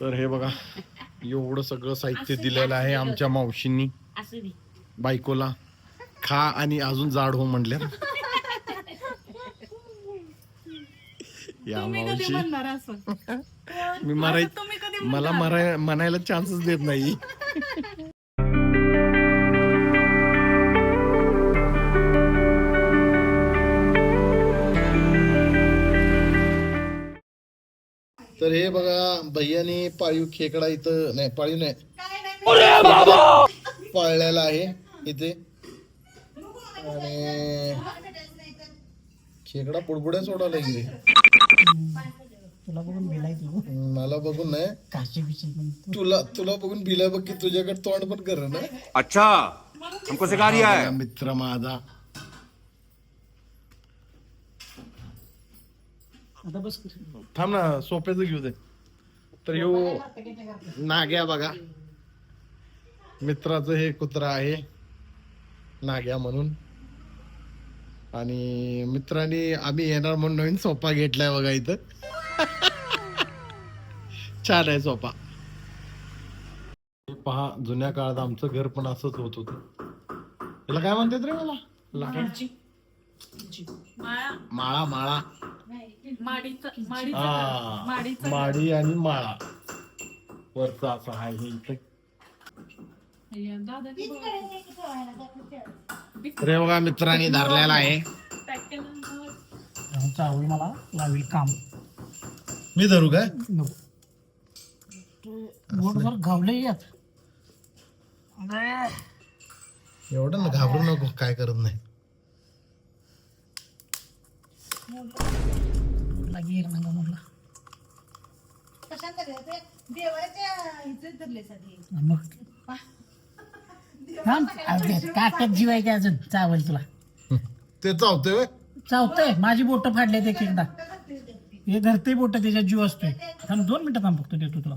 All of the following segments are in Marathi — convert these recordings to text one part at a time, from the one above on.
तर हे बघा एवढं सगळं साहित्य दिलेलं आहे आमच्या मावशींनी. असू दे. बायकोला खा आणि अजून जाड हो म्हणल्या. या तुम्ही कधी मावशी. म्हणणार असं? मी मराय असं तुम्ही कधी मला मराय म्हणायला चान्सच देत नाही. तर हे बघा भैयाने पाळीव खेकडा इथं नाही पाळीव नाही. पाळलेला आहे इथे. आणि खेकडा बुडबुड्या सोडवला की तुला बघून भिलाय तू. मला बघून नाही. काशी बिशी पण तुला तुला बघून भिला बघ की तुझ्याकडे तोंड पण कर ना अच्छा हमको सिखा रिया है. माझा मित्र माझा आता बस थांब ना सोप्याचं घेऊ दे. तर ह्यो नाग्या बघा. मित्राचं हे कुत्रा आहे. नाग्या म्हणून. आणि मित्रांनी आम्ही येणार म्हणून नवीन सोफा घेतलाय बघा इथं. छान आहे सोफा हे पहा जुन्या काळात आमचं घर पण असंच होत होत. त्याला काय म्हणतात रे मला? माळा माळा. माडीचं माडीचं हा. माडीचं माडी आणि माळा. वरचा असा आहे हे इथे. दादाची रे बघा. मित्रांनी धरलेला आहे. पॅक चावल मला लावेल काम. मी धरू काय नको. गावले यात. एवढं ना घाबरू नको काय करत नाही. एक नंबर म्हणला मग? थांब, अरे काट्यात जीवायचे अजून? चावल तुला. ते चावतोय? चावतंय. माझी बोट फाडले ते एकदा. हे धरते बोट त्याच्यात जीव असतोय. थांब दोन मिनिटं थांब फक्त देतो तुला.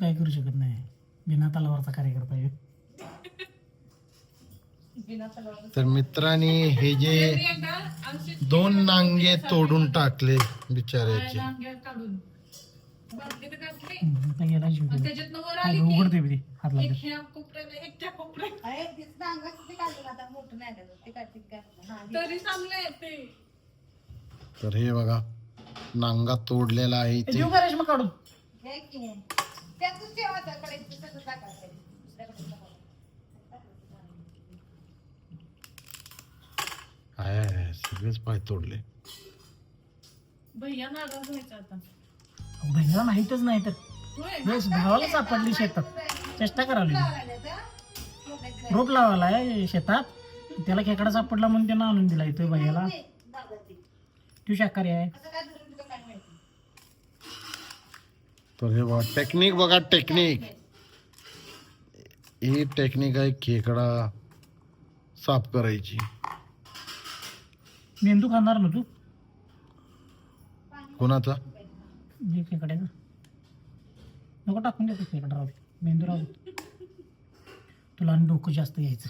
काय करू शकत नाही. बिना तलावरचा कार्यकर्ता हे तर मित्रांनी हे जे दोन नांगे तोडून टाकले बिचाऱ्याचे. आता गेला जीव गेला. उघडते बी ते, हात लागले तरी चांगलं येते तर हे बघा नांगा तोडलेला आहे इथे. काढून. सगळेच पाय तोडले. भैया नागाव व्हायचा आता. बहिणीला माहितच नाही तर. होय बस भावाला सापडली शेतात. चेष्टा करावी रोप लावायला आहे शेतात. त्याला खेकडा सापडला म्हणून त्यानं आणून दिला इथं भैयाला. तू. शाकाहारी आहे. तर हे बघा टेक्निक बघा टेक्निक ही टेक्निक आहे खेकडा साफ करायची. मेंदू खाणार ना तू? कोणाचा? जे खेकड्याचा. नको टाकून देतो खेकडा राहू. मेंदू राहू. तुला आणि डोकं जास्त यायचं.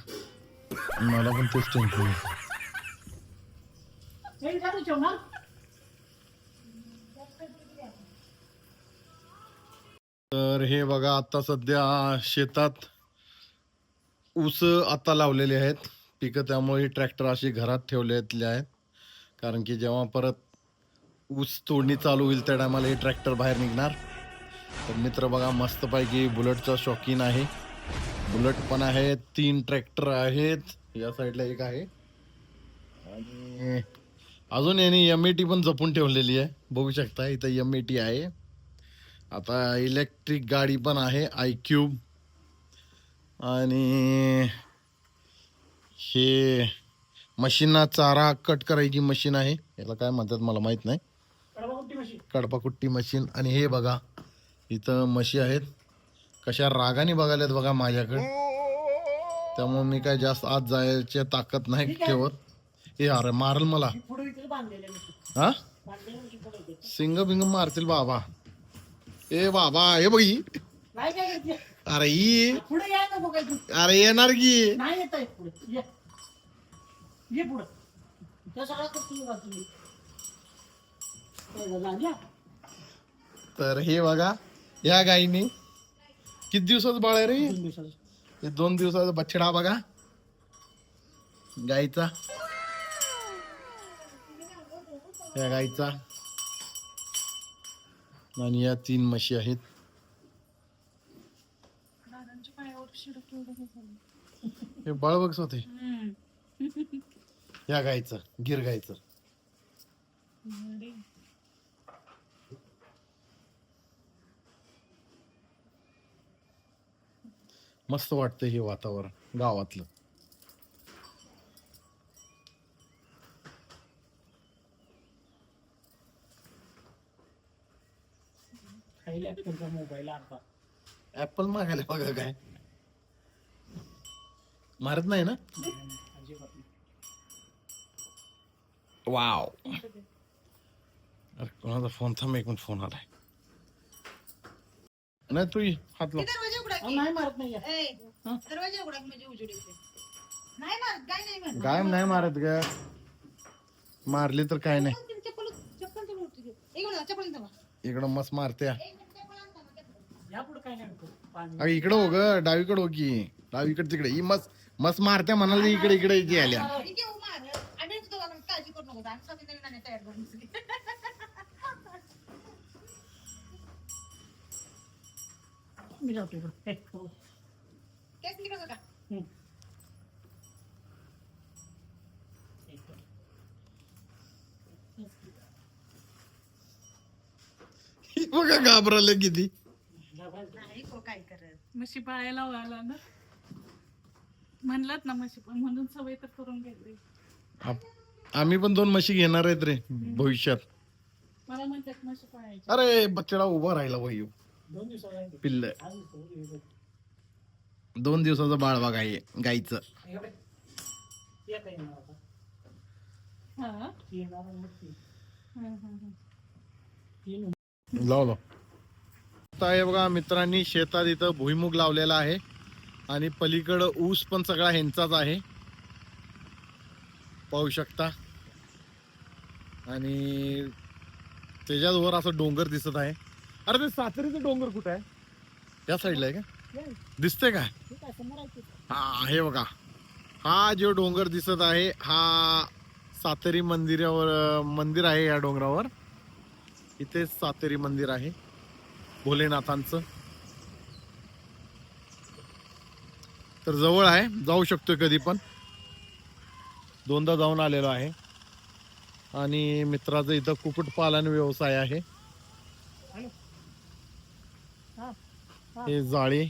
मला पण तेच टेन्शन आहे. तर हे बघा आता सध्या शेतात ऊस आता लावलेले आहेत. पिकं त्यामुळे ट्रॅक्टर अशी घरात ठेवलेले आहेत. कारण की जेव्हा परत ऊस तोडणी चालू होईल त्या टायमाला हे ट्रॅक्टर बाहेर निघणार. तर मित्र बघा मस्तपैकी बुलेटचा शौकीन आहे. बुलेट पण आहे तीन ट्रॅक्टर आहेत. या साईडला एक आहे. आणि अजून यांनी एम ए टी पण जपून ठेवलेली आहे. बघू शकता इथं एम ए टी आहे. आता इलेक्ट्रिक गाडी पण आहे आय क्यूब आणि हे मशीनना चारा कट करायची मशीन आहे. याला काय म्हणतात मला माहीत नाही. कडपाकुट्टी मशीन. आणि हे बघा इथं म्हशी आहेत. कशा रागाने बघायल्यात बघा माझ्याकडे. त्यामुळे मी काय जास्त आत जायची ताकद नाही ठेवत. हे अरे मारल मला. हा सिंग बिंग मारतील बाबा. ए बाबा हे बघी नाही काय करते? अरे ही. पुढे या अरे येणार की. नाही येत आहे पुढे. ये. ये पुढं. त्या सगळ्या करतो का तुम्ही. काय झालं, आल्या? तर हे बघा या गाईने. किती दिवसाचं बाळ आहे रे दोन दिवसाचं. हे दोन दिवसाचा बछडा बघा. गाईचा. या गाईचा. आणि या तीन म्हशी आहेत. हे बाळ बघ होते या गाईचं गिर अरे. मस्त वाटतं हे वातावरण गावातलं. खायला तुमचा मोबाईल आता ऍपल मागायला बघा काय. मारत नाही ना? अजिबात नाही. वाव अरे कोणाचा फोन थांब एक मिनिट फोन आलाय. नाही तू ये, हात लाव. दरवाजा उघडा अहो, की. नाही मारत नाही ए, दरवाजा उघडा की म्हणजे उजेड येते नाही मारत काय नाही मारत. गाय नाही मारत ग. मारली तर काय नाही. चप्पल चप्पल चप्पल. इकडं मस्त एक आणता ना, चप्पल. या पुढे काय नाही होत. पाणी अगं इकडं हो ग डावीकडं हो की डावीकडे तिकडे ही मस्त मस्त मारत्या म्हणाल इकडे इकडे इथे आल्या इथे येऊ मार. आणि तू दोघांना काळजी करू नको आणि सगळी नवीन आणि तयार करून बसली. मी जातो इकडं. हे, हो. केस निघत होता. हम्म. एक मिनिट. ही बघा घाबरले किती म्हशी पाळायला आला ना म्हणलात ना म्हशी पाळ- म्हणून सवय तर करून घेतली आप- आम्ही पण दोन म्हशी घेणार आहेत रे भविष्यात मला म्हणतात म्हशी पाळायची अरे बच्चडा उभा राहिला वही दोन दिवसाला आहे. पिल्ल. दोन दिवसाचं बाळ बघा हे गाईचं हे. हा. हं, हं, हं. लाव लाव आता हे बघा मित्रांनी शेतात इथं भुईमुग लावलेला आहे. आणि पलीकडं ऊस पण सगळा ह्यांचाच आहे. पाहू शकता. आणि त्याच्यावर असं डोंगर दिसत आहे. अरे ते सातेरीचं डोंगर कुठं आहे? त्या साईडला आहे का? दिसतंय दिसते का? काय आहे हा हे बघा. हा जो डोंगर दिसत आहे हा सातेरी मंदिरावर मंदिर आहे या डोंगरावर. इथे सातेरी मंदिर आहे. भोलेनाथांचं. तर जवळ आहे जाऊ शकतोय कधी पण. दोनदा जाऊन आलेलो आहे. आणि मित्राचं इथं कुक्कुटपालन व्यवसाय आहे. हा. हे जाळी.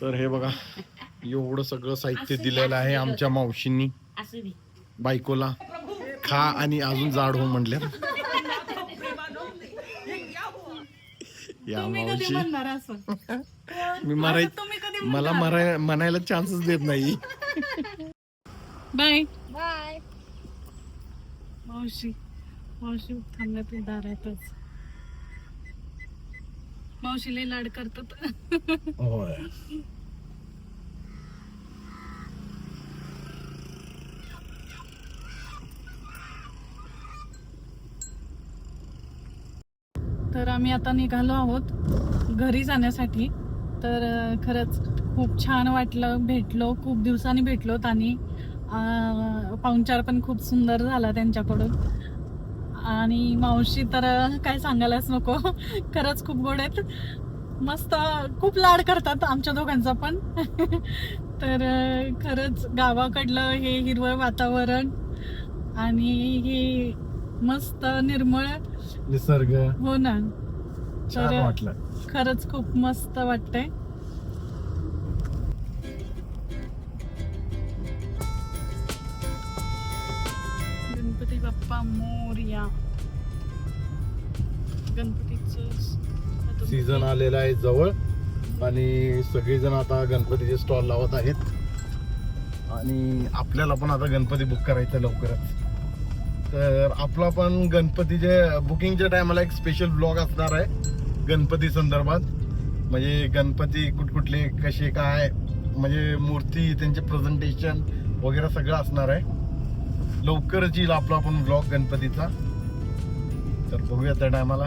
तर हे बघा एवढं सगळं साहित्य दिलेलं आहे आमच्या मावशींनी. बायकोला. खा आणि अजून जाड हो म्हणले. या मावशी. मी मराय मला मराय म्हणायला चान्सच देत नाही. बाय. बाय. मावशी. मावशी थांबल्या ते दारातच. मावशीला लाड करतात. होय. तर आम्ही आता निघालो आहोत घरी जाण्यासाठी. तर खरंच खूप छान वाटलं भेटलो खूप दिवसांनी भेटलोत आणि पाहुणचार पण खूप सुंदर झाला त्यांच्याकडून. आणि मावशी तर काय सांगायलाच नको. खरंच खूप गोड आहेत. मस्त खूप लाड करतात आमच्या दोघांचा पण. तर खरंच गावाकडलं हे हिरवळ वातावरण आणि हे मस्त निर्मळ निसर्ग. हो ना. छान तर वाटलं. खरंच खूप मस्त वाटतंय. गणपती बाप्पा मोरया. गणपतीचं सीझन आलेला आहे जवळ. आणि सगळेजण आता गणपतीचे स्टॉल लावत आहेत. आणि आपल्याला पण आता गणपती बुक करायचं लवकरच. तर आपला पण गणपतीचे बुकिंगच्या टायमाला एक स्पेशल ब्लॉग असणार आहे गणपती संदर्भात. म्हणजे गणपती कुठकुठले कसे काय म्हणजे मूर्ती त्यांचे प्रेझेंटेशन वगैरे सगळं असणार आहे. लवकरच येईल आपला पण ब्लॉग गणपतीचा. तर बघूया त्या टायमाला.